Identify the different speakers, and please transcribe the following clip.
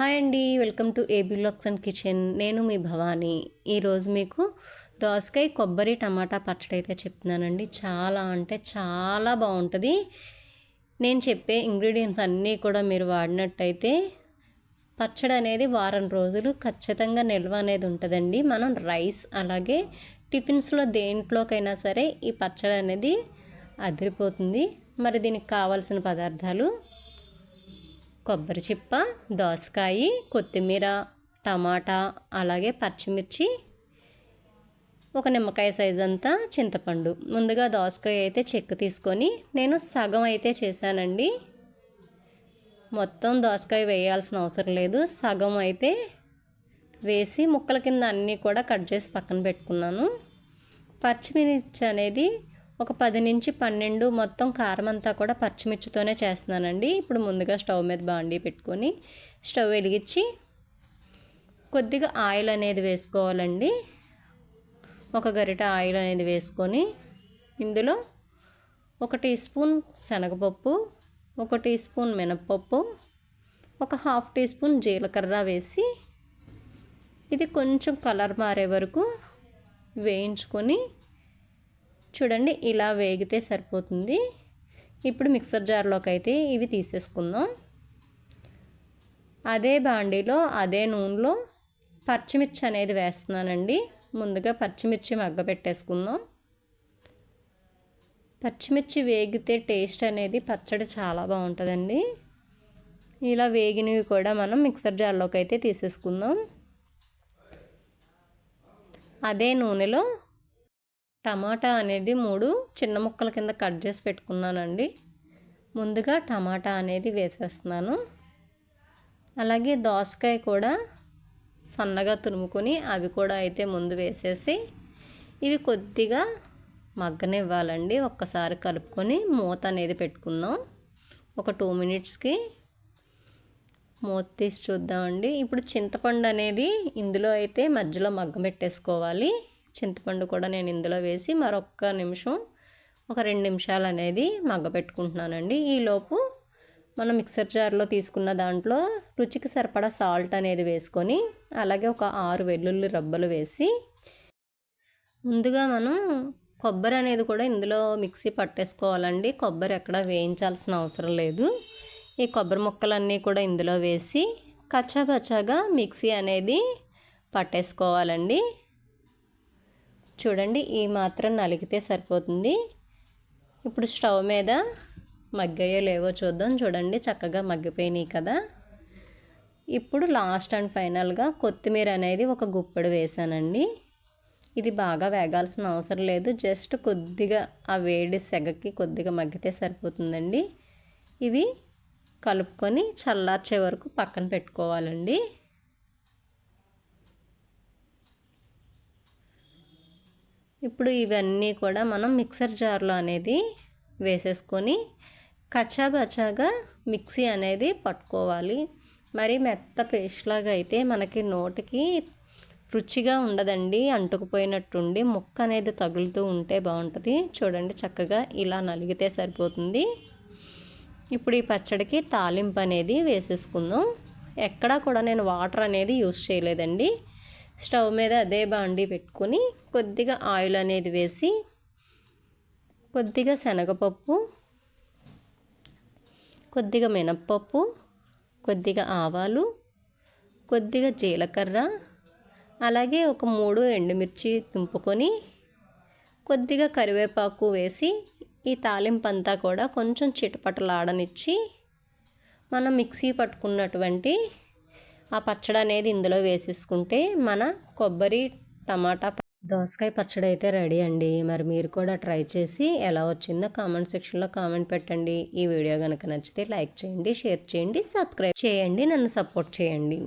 Speaker 1: Hi అండి welcome to AB lux and kitchen. నేను మీ భవానీ. ఈరోజు మీకు దోసకాయ కొబ్బరి టమాటా పచ్చడి అయితే చెప్తున్నానండి. చాలా అంటే చాలా బాగుంటుంది. నేను చెప్పే ఇంగ్రీడియంట్స్ అన్నీ కూడా మీరు వాడినట్టయితే పచ్చడి అనేది వారం రోజులు ఖచ్చితంగా నిల్వ అనేది ఉంటుందండి. మనం రైస్ అలాగే టిఫిన్స్లో దేంట్లోకైనా సరే ఈ పచ్చడి అనేది అదిరిపోతుంది. మరి దీనికి కావాల్సిన పదార్థాలు కొబ్బరి చిప్ప దోసకాయ కొత్తిమీర టమాటా అలాగే పచ్చిమిర్చి ఒక నిమ్మకాయ సైజ్ అంతా చింతపండు. ముందుగా దోసకాయ అయితే చెక్కు తీసుకొని నేను సగం అయితే చేశానండి. మొత్తం దోసకాయ వేయాల్సిన అవసరం లేదు. సగం అయితే వేసి ముక్కల కింద అన్నీ కూడా కట్ చేసి పక్కన పెట్టుకున్నాను. పచ్చిమిర్చి అనేది ఒక పది నుంచి పన్నెండు మొత్తం కారం అంతా కూడా పచ్చిమిర్చితోనే చేస్తున్నానండి. ఇప్పుడు ముందుగా స్టవ్ మీద బాండీ పెట్టుకొని స్టవ్ వెలిగించి కొద్దిగా ఆయిల్ అనేది వేసుకోవాలండి. ఒక గరిట ఆయిల్ అనేది వేసుకొని ఇందులో ఒక టీ స్పూన్ శనగపప్పు ఒక టీ స్పూన్ మినప్పప్పు ఒక హాఫ్ టీ స్పూన్ జీలకర్ర వేసి ఇది కొంచెం కలర్ మారే వరకు వేయించుకొని చూడండి ఇలా వేగితే సరిపోతుంది. ఇప్పుడు మిక్సర్ జార్లోకి అయితే ఇవి తీసేసుకుందాం. అదే బాండీలో అదే నూనెలో పచ్చిమిర్చి అనేది వేస్తున్నానండి. ముందుగా పచ్చిమిర్చి మగ్గ పెట్టేసుకుందాం పచ్చిమిర్చి వేగితే టేస్ట్ అనేది పచ్చడి చాలా బాగుంటుందండి. ఇలా వేగినవి కూడా మనం మిక్సర్ జార్లోకి అయితే తీసేసుకుందాం. అదే నూనెలో టమాటా అనేది మూడు చిన్న ముక్కల కింద కట్ చేసి పెట్టుకున్నానండి. ముందుగా టమాటా అనేది వేసేస్తున్నాను. అలాగే దోసకాయ కూడా సన్నగా తురుముకొని అవి కూడా అయితే ముందు వేసేసి ఇవి కొద్దిగా మగ్గనివ్వాలండి. ఒక్కసారి కలుపుకొని మూత అనేది పెట్టుకుందాం. ఒక టూ మినిట్స్కి మూత తీసి చూద్దామండి. ఇప్పుడు చింతపండు అనేది ఇందులో అయితే మధ్యలో మగ్గ పెట్టేసుకోవాలి. చింతపండు కూడా నేను ఇందులో వేసి మరొక నిమిషం ఒక రెండు నిమిషాలు అనేది మగ్గపెట్టుకుంటున్నానండి. ఈలోపు మనం మిక్సర్ జార్లో తీసుకున్న దాంట్లో రుచికి సరిపడా సాల్ట్ అనేది వేసుకొని అలాగే ఒక ఆరు వెల్లుల్లి రబ్బలు వేసి ముందుగా మనం కొబ్బరి అనేది కూడా ఇందులో మిక్సీ పట్టేసుకోవాలండి. కొబ్బరి ఎక్కడ వేయించాల్సిన అవసరం లేదు. ఈ కొబ్బరి ముక్కలన్నీ కూడా ఇందులో వేసి కచ్చాపచ్చాగా మిక్సీ అనేది పట్టేసుకోవాలండి. చూడండి ఈ మాత్రం నలిగితే సరిపోతుంది. ఇప్పుడు స్టవ్ మీద మగ్గయ్యో లేవో చూద్దాం. చూడండి చక్కగా మగ్గిపోయినాయి కదా. ఇప్పుడు లాస్ట్ అండ్ ఫైనల్గా కొత్తిమీర అనేది ఒక గుప్పెడు వేసానండి. ఇది బాగా వేగాల్సిన అవసరం లేదు. జస్ట్ కొద్దిగా ఆ వేడి సెగకి కొద్దిగా మగ్గితే సరిపోతుందండి. ఇవి కలుపుకొని చల్లార్చే వరకు పక్కన పెట్టుకోవాలండి. ఇప్పుడు ఇవన్నీ కూడా మనం మిక్సర్ జార్లో అనేది వేసేసుకొని కచ్చాబచ్చాగా మిక్సీ అనేది పట్టుకోవాలి. మరి మెత్త పేస్ట్ లాగా అయితే మనకి నోటికి రుచిగా ఉండదండి అంటుకుపోయినట్టుండి ముక్క అనేది తగులుతూ ఉంటే బాగుంటుంది. చూడండి చక్కగా ఇలా నలిగితే సరిపోతుంది. ఇప్పుడు ఈ పచ్చడికి తాలింపు అనేది వేసేసుకుందాం. ఎక్కడా కూడా నేను వాటర్ అనేది యూస్ చేయలేదండి. స్టవ్ మీద అదే బాండీ పెట్టుకొని కొద్దిగా ఆయిల్ అనేది వేసి కొద్దిగా శనగపప్పు కొద్దిగా మినప్పప్పు కొద్దిగా ఆవాలు కొద్దిగా జీలకర్ర అలాగే ఒక మూడు ఎండుమిర్చి తుంపుకొని కొద్దిగా కరివేపాకు వేసి ఈ తాలింపు అంతా కూడా కొంచెం చిటపటలాడనిచ్చి మనం మిక్సీ పట్టుకున్నటువంటి ఆ పచ్చడి అనేది ఇందులో వేసేసుకుంటే మన కొబ్బరి టమాటా దోసకాయ పచ్చడి అయితే రెడీ అండి. మరి మీరు కూడా ట్రై చేసి ఎలా వచ్చిందో కామెంట్ సెక్షన్లో కామెంట్ పెట్టండి. ఈ వీడియో కనుక నచ్చితే లైక్ చేయండి షేర్ చేయండి సబ్స్క్రైబ్ చేయండి నన్ను సపోర్ట్ చేయండి.